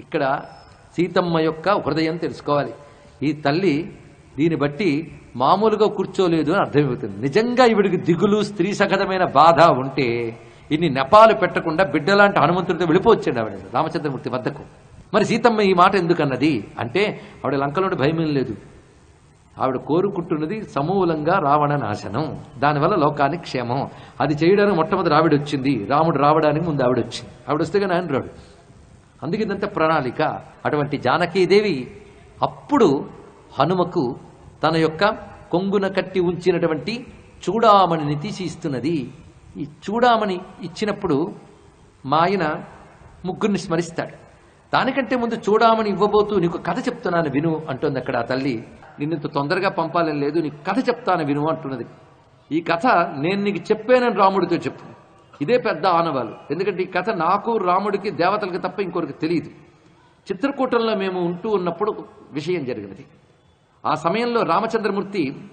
ఇక్కడ సీతమ్మ యొక్క హృదయం తెలుసుకోవాలి. ఈ తల్లి దీన్ని బట్టి మామూలుగా కూర్చోలేదు అని అర్థమవుతుంది నిజంగా ఈవిడికి దిగులు స్త్రీ సగతమైన బాధ ఉంటే ఇన్ని నెపాలు పెట్టకుండా బిడ్డలాంటి హనుమంతుడితో వెళ్ళిపోవచ్చండి ఆవిడ. రామచంద్రమూర్తి వద్దకు. మరి సీతమ్మ ఈ మాట ఎందుకన్నది? అంటే ఆవిడ లంకలోని భయమేం లేదు. ఆవిడ కోరుకుంటున్నది సమూలంగా రావణ నాశనం. దానివల్ల లోకానికి క్షేమం. అది చేయడానికి మొట్టమొదటి ఆవిడ వచ్చింది. రాముడు రావడానికి ముందు ఆవిడ వచ్చింది. ఆవిడ వస్తే కానీ ఆయన రాడు. అందుకే ఇదంతా ప్రణాళిక అటువంటి జానకీదేవి అప్పుడు హనుమకు తన యొక్క కొంగున కట్టి ఉంచినటువంటి చూడామణిని తీసి ఇస్తున్నది ఈ చూడామణి ఇచ్చినప్పుడు మా ఆయన ముగ్గురిని స్మరిస్తాడు. దానికంటే ముందు చూడామని ఇవ్వబోతూ నీకు కథ చెప్తున్నాను విను అంటుంది అక్కడ ఆ తల్లి. నిన్నంత తొందరగా పంపాలని లేదు నీకు కథ చెప్తాను విను అంటున్నది. ఈ కథ నేను నీకు చెప్పానని రాముడితో చెప్పు. ఇదే పెద్ద ఆనవాలు. ఎందుకంటే ఈ కథ నాకు రాముడికి దేవతలకి తప్ప ఇంకొకరికి తెలియదు. చిత్రకూటంలో మేము ఉంటూ ఉన్నప్పుడు విషయం జరిగినది. ఆ సమయంలో రామచంద్రమూర్తి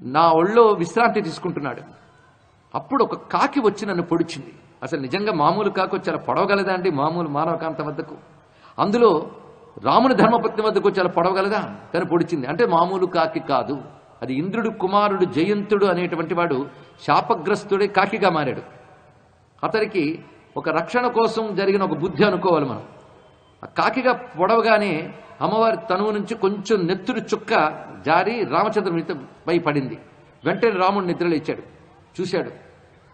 నా ఒళ్ళో విశ్రాంతి తీసుకుంటున్నాడు. అప్పుడు ఒక కాకి వచ్చి నన్ను పొడిచింది. అసలు నిజంగా మామూలు కాకి వచ్చి చాలా పొడవగలదా అండి? మామూలు మానవకాంత వద్దకు. అందులో రాముని ధర్మపత్ని వద్దకు వచ్చి చాలా పొడవగలదా? కానీ పొడిచింది. అంటే మామూలు కాకి కాదు. అది ఇంద్రుడు కుమారుడు జయంతుడు అనేటువంటి వాడు శాపగ్రస్తుడే కాకిగా మారాడు. అతనికి ఒక రక్షణ కోసం జరిగిన ఒక బుద్ధి అనుకోవాలి మనం. ఆ కాకిగా పొడవగానే అమ్మవారి తనువు నుంచి కొంచెం నెత్తురు చుక్క జారి రామచంద్రుని పై పడింది. వెంటనే రాముడు నిద్రలేచాడు చూశాడు.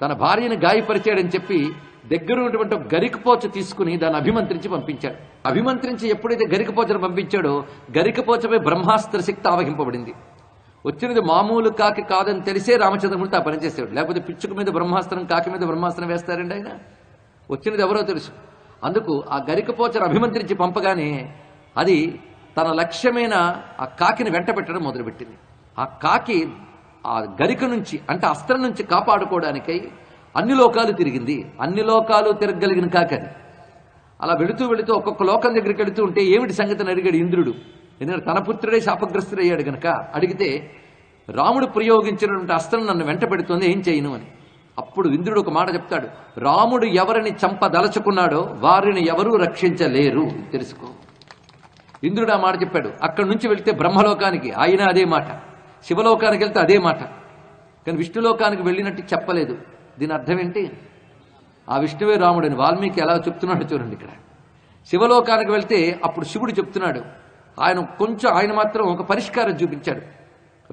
తన భార్యను గాయపరిచాడని చెప్పి దగ్గర ఉన్నటువంటి గరికపోచ తీసుకుని దాన్ని అభిమంత్రించి పంపించాడు. అభిమంత్రించి ఎప్పుడైతే గరికపోచను పంపించాడో గరికపోచపై బ్రహ్మాస్త్ర శక్తి ఆవహింపబడింది. వచ్చినది మామూలు కాకి కాదని తెలిసే రామచంద్రమూర్తి ఆ పని లేకపోతే పిచ్చుక మీద బ్రహ్మాస్త్రం కాకి మీద బ్రహ్మాస్త్రం వేస్తారండి ఆయన. వచ్చినది ఎవరో తెలుసు. అందుకు ఆ గరికపోచను అభిమంత్రించి పంపగానే అది తన లక్ష్యమైన ఆ కాకిని వెంట పెట్టడం మొదలుపెట్టింది. ఆ కాకి ఆ గరిక నుంచి అంటే అస్త్రం నుంచి కాపాడుకోవడానికై అన్ని లోకాలు తిరిగింది. అన్ని లోకాలు తిరగలిగిన కాకి అది. అలా వెళుతూ వెళుతూ ఒక్కొక్క లోకం దగ్గరికి వెళుతూ ఉంటే ఏమిటి సంగతిని అడిగాడు ఇంద్రుడు. ఎందుకంటే తన పుత్రుడే శాపగ్రస్తుడయ్యాడు గనక అడిగితే రాముడు ప్రయోగించినటువంటి అస్త్రం నన్ను వెంట పెడుతోంది ఏం చేయను? అని. అప్పుడు ఇంద్రుడు ఒక మాట చెప్తాడు రాముడు ఎవరిని చంపదలచుకున్నాడో వారిని ఎవరూ రక్షించలేరు. తెలుసుకో. ఇంద్రుడు ఆ మాట చెప్పాడు అక్కడి నుంచి వెళ్తే బ్రహ్మలోకానికి. ఆయన అదే మాట. శివలోకానికి వెళ్తే అదే మాట. కానీ విష్ణులోకానికి వెళ్ళినట్టు చెప్పలేదు. దీని అర్థం ఏంటి? ఆ విష్ణువే రాముడని వాల్మీకి ఎలా చెప్తున్నాడో చూడండి ఇక్కడ. శివలోకానికి వెళ్తే అప్పుడు శివుడు చెప్తున్నాడు ఆయన కొంచెం ఆయన మాత్రం ఒక పరిష్కారం చూపించాడు.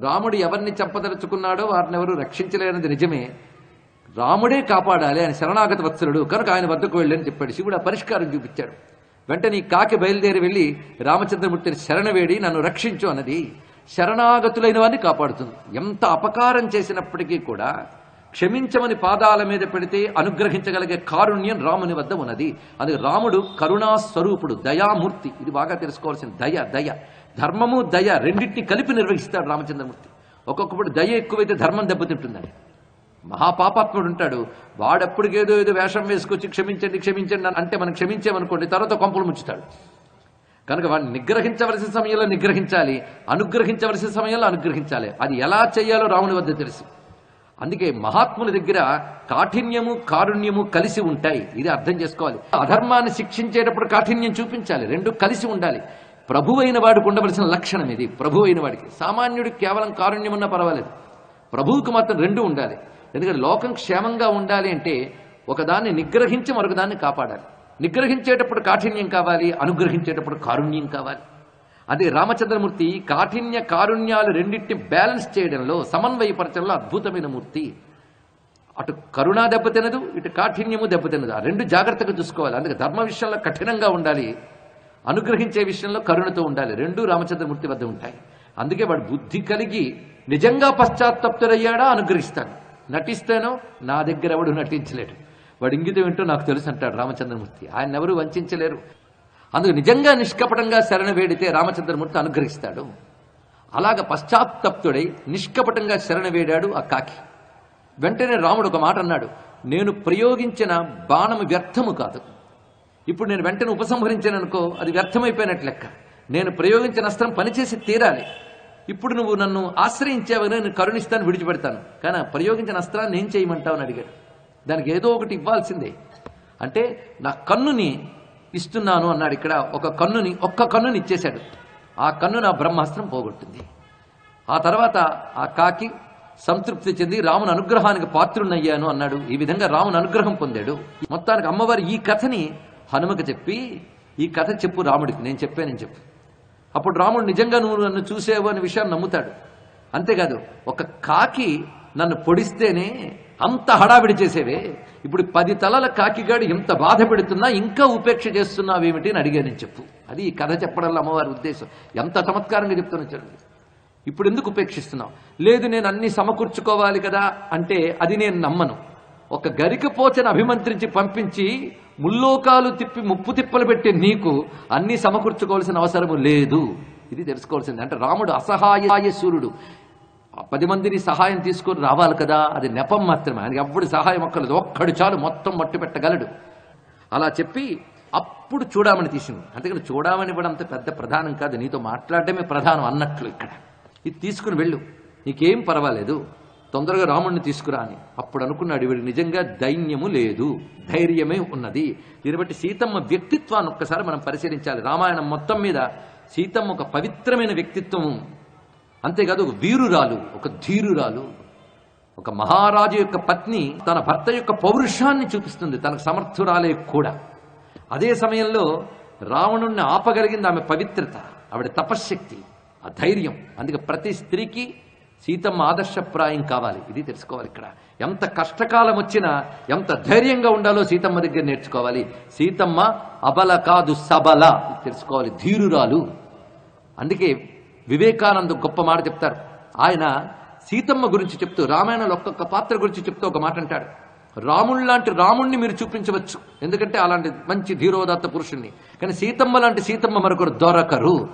రాముడు ఎవరిని చంపదలుచుకున్నాడో వారిని ఎవరు రక్షించలేనది నిజమే. రాముడే కాపాడాలి ఆయన శరణాగత వత్సలుడు కనుక ఆయన వద్దకు వెళ్ళని చెప్పాడు. శివుడు ఆ పరిష్కారం చూపించాడు. వెంటనే ఈ కాకి బయలుదేరి వెళ్ళి రామచంద్రమూర్తిని శరణవేడి నన్ను రక్షించు అన్నది. శరణాగతులైన వారిని కాపాడుతుంది. ఎంత అపకారం చేసినప్పటికీ కూడా క్షమించమని పాదాల మీద పెడితే అనుగ్రహించగలిగే కారుణ్యం రాముని వద్ద ఉన్నది. అది రాముడు కరుణా స్వరూపుడు దయామూర్తి. ఇది బాగా తెలుసుకోవాల్సిన దయ దయ. ధర్మము దయ రెండింటిని కలిపి నిర్వహిస్తాడు రామచంద్రమూర్తి. ఒక్కొక్కప్పుడు దయ ఎక్కువైతే ధర్మం దెబ్బతింటుందని. మహాపాపాత్ముడు ఉంటాడు. వాడప్పటికేదో ఏదో వేషం వేసుకొచ్చి క్షమించండి క్షమించండి అంటే మనం క్షమించామనుకోండి తర్వాత కొంపలు ముచ్చుతాడు కనుక వాడిని నిగ్రహించవలసిన సమయంలో నిగ్రహించాలి అనుగ్రహించవలసిన సమయంలో అనుగ్రహించాలి. అది ఎలా చేయాలో రాముని వద్ద తెలుసు. అందుకే మహాత్ముల దగ్గర కాఠిన్యము కారుణ్యము కలిసి ఉంటాయి. ఇది అర్థం చేసుకోవాలి. అధర్మాన్ని శిక్షించేటప్పుడు కాఠిన్యం చూపించాలి. రెండు కలిసి ఉండాలి. ప్రభు అయిన వాడికి ఉండవలసిన లక్షణం ఇది. ప్రభు అయిన వాడికి. సామాన్యుడికి కేవలం కారుణ్యం ఉన్నా పర్వాలేదు. ప్రభువుకి మాత్రం రెండు ఉండాలి. ఎందుకంటే లోకం క్షేమంగా ఉండాలి అంటే ఒకదాన్ని నిగ్రహించి మరొకదాన్ని కాపాడాలి. నిగ్రహించేటప్పుడు కాఠిన్యం కావాలి. అనుగ్రహించేటప్పుడు కారుణ్యం కావాలి. అదే రామచంద్రమూర్తి కాఠిన్య కారుణ్యాలు రెండింటిని బ్యాలెన్స్ చేయడంలో సమన్వయపరచడంలో అద్భుతమైన మూర్తి. అటు కరుణ దెబ్బతినదు ఇటు కాఠిన్యము దెబ్బతినదు ఆ రెండు జాగ్రత్తగా చూసుకోవాలి. అందుకే ధర్మ విషయంలో కఠినంగా ఉండాలి. అనుగ్రహించే విషయంలో కరుణతో ఉండాలి. రెండు రామచంద్రమూర్తి వద్ద ఉంటాయి. అందుకే వాడు బుద్ధి కలిగి నిజంగా పశ్చాత్తప్తుడయ్యాడా అనుగ్రహిస్తాడు. నటిస్తేనో నా దగ్గర ఎవడు నటించలేడు. వాడు ఇంగితం ఏంటో నాకు తెలుసు అంటాడు రామచంద్రమూర్తి. ఆయన ఎవరు వంచలేరు. అందుకు నిజంగా నిష్కపటంగా శరణ వేడితే రామచంద్రమూర్తి అనుగ్రహిస్తాడు. అలాగ పశ్చాత్తప్తుడై నిష్కపటంగా శరణ వేడాడు ఆ కాకి. వెంటనే రాముడు ఒక మాట అన్నాడు నేను ప్రయోగించిన బాణము వ్యర్థము కాదు. ఇప్పుడు నేను వెంటనే ఉపసంహరించాను అనుకో అది వ్యర్థమైపోయినట్లు లెక్క. నేను ప్రయోగించిన అస్త్రం పనిచేసి తీరాలి. ఇప్పుడు నువ్వు నన్ను ఆశ్రయించావని నేను కరుణిస్తాను విడిచిపెడతాను. కానీ ప్రయోగించిన అస్త్రాన్ని ఏం చేయమంటావు? అని అడిగాడు. దానికి ఏదో ఒకటి ఇవ్వాల్సిందే. అంటే నా కన్నుని ఇస్తున్నాను అన్నాడు ఇక్కడ. ఒక కన్నుని ఒక్క కన్నుని ఇచ్చేశాడు. ఆ కన్ను నా బ్రహ్మాస్త్రం పోగొట్టింది ఆ తర్వాత ఆ కాకి సంతృప్తి చెంది రాముని అనుగ్రహానికి పాత్రుణ్ణయ్యాను అన్నాడు. ఈ విధంగా రాముని అనుగ్రహం పొందాడు. మొత్తానికి అమ్మవారు ఈ కథని హనుమకు చెప్పి ఈ కథ చెప్పు రాముడికి. నేను చెప్పానని చెప్పు. అప్పుడు రాముడు నిజంగా నువ్వు నన్ను చూసేవు అనే విషయాన్ని నమ్ముతాడు. అంతేకాదు ఒక కాకి నన్ను పొడిస్తేనే అంత హడావిడి చేసేవే? ఇప్పుడు పది తలల కాకిగాడు ఎంత బాధ పెడుతున్నా ఇంకా ఉపేక్ష చేస్తున్నావేమిటి అని అడిగానని చెప్పు. అది ఈ కథ చెప్పడంలో అమ్మవారి ఉద్దేశం. ఎంత చమత్కారంగా చెప్తున్నా చూడండి ఇప్పుడు ఎందుకు ఉపేక్షిస్తున్నావు? లేదు నేను అన్ని సమకూర్చుకోవాలి కదా అంటే అది నేను నమ్మను. ఒక గరికపోచను అభిమంత్రించి పంపించి ముల్లోకాలు తిప్పి ముప్పు తిప్పలు పెట్టే నీకు అన్ని సమకూర్చుకోవాల్సిన అవసరము లేదు. ఇది తెలుసుకోవాల్సింది. అంటే రాముడు అసహాయ సూర్యుడు. పది మందిని సహాయం తీసుకొని రావాలి కదా అది నెపం మాత్రమే. ఆయనకి ఎవ్వడి సహాయం ఒక్కలేదు ఒక్కడు చాలు మొత్తం మట్టు పెట్టగలడు. అలా చెప్పి అప్పుడు చూడమని తీసింది అందుకని చూడమని కూడా అంత పెద్ద ప్రధానం కాదు. నీతో మాట్లాడటమే ప్రధానం అన్నట్లు ఇక్కడ. ఇది తీసుకుని వెళ్ళు. నీకేం పర్వాలేదు. తొందరగా రాముడిని తీసుకురా అని. అప్పుడు అనుకున్నాడు వీడికి నిజంగా దైన్యము లేదు. ధైర్యమే ఉన్నది. దీన్ని బట్టి సీతమ్మ వ్యక్తిత్వాన్ని ఒక్కసారి మనం పరిశీలించాలి. రామాయణం మొత్తం మీద సీతమ్మ ఒక పవిత్రమైన వ్యక్తిత్వం అంతేకాదు ఒక వీరురాలు ఒక ధీరురాలు ఒక మహారాజు యొక్క పత్ని తన భర్త యొక్క పౌరుషాన్ని చూపిస్తుంది తనకు సమర్థురాలే కూడా. అదే సమయంలో రావణుణ్ణి ఆపగలిగింది ఆమె పవిత్రత ఆవిడ తపశ్శక్తి ఆ ధైర్యం. అందుకే ప్రతి స్త్రీకి సీతమ్మ ఆదర్శప్రాయం కావాలి. ఇది తెలుసుకోవాలి ఇక్కడ. ఎంత కష్టకాలం వచ్చినా ఎంత ధైర్యంగా ఉండాలో సీతమ్మ దగ్గర నేర్చుకోవాలి. సీతమ్మ అబల కాదు సబల తెలుసుకోవాలి. ధీరురాలు. అందుకే వివేకానంద గొప్ప మాట చెప్తారు. ఆయన సీతమ్మ గురించి చెప్తూ రామాయణంలో ఒక్కొక్క పాత్ర గురించి చెప్తూ ఒక మాట అంటాడు. రాముడు లాంటి రాముణ్ణి మీరు చూపించవచ్చు. ఎందుకంటే అలాంటి మంచి ధీరోదాత్త పురుషుణ్ణి. కానీ సీతమ్మ లాంటి సీతమ్మ మరొకరు దొరకరు.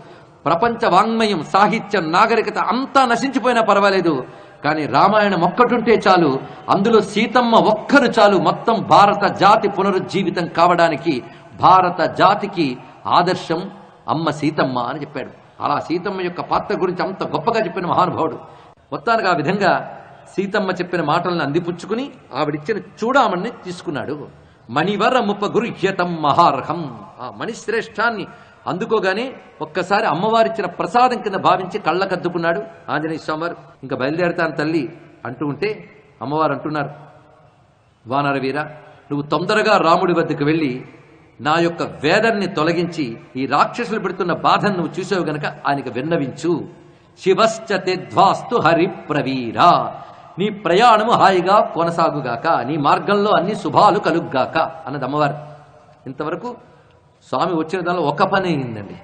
ప్రపంచ వాంగ్మయం సాహిత్యం నాగరికత అంతా నశించిపోయినా పర్వాలేదు. కానీ రామాయణం ఒక్కటుంటే చాలు. అందులో సీతమ్మ ఒక్కరు చాలు. మొత్తం భారత జాతి పునరుజ్జీవితం కావడానికి భారత జాతికి ఆదర్శం అమ్మ సీతమ్మ అని చెప్పాడు. అలా సీతమ్మ యొక్క పాత్ర గురించి అంత గొప్పగా చెప్పిన మహానుభావుడు. మొత్తానికి ఆ విధంగా సీతమ్మ చెప్పిన మాటలను అందిపుచ్చుకుని ఆవిడిచ్చిన చూడామణ్ణి తీసుకున్నాడు. మణివర ముపగురుహ్యతం మహార్హం. ఆ మణిశ్రేష్ఠాన్ని అందుకోగానే ఒక్కసారి అమ్మవారిచ్చిన ప్రసాదం కింద భావించి కళ్ళకద్దుకున్నాడు. ఆంజనేయ స్వామివారు ఇంకా బయలుదేరతాను తల్లి అంటూ ఉంటే అమ్మవారు అంటున్నారు. వానరవీర నువ్వు తొందరగా రాముడి వద్దకు వెళ్ళి నా యొక్క వేదన్ని తొలగించి ఈ రాక్షసులు పెడుతున్న బాధను నువ్వు చూసావు గనక ఆయనకు విన్నవించు. శివశ్చ తెధ్వాస్తు హరి నీ ప్రయాణము హాయిగా కొనసాగుగాక నీ మార్గంలో అన్ని శుభాలు కలుగ్గాక అన్నది అమ్మవారు. ఇంతవరకు స్వామి వచ్చిన దానిలో ఒక పని అయిందండి.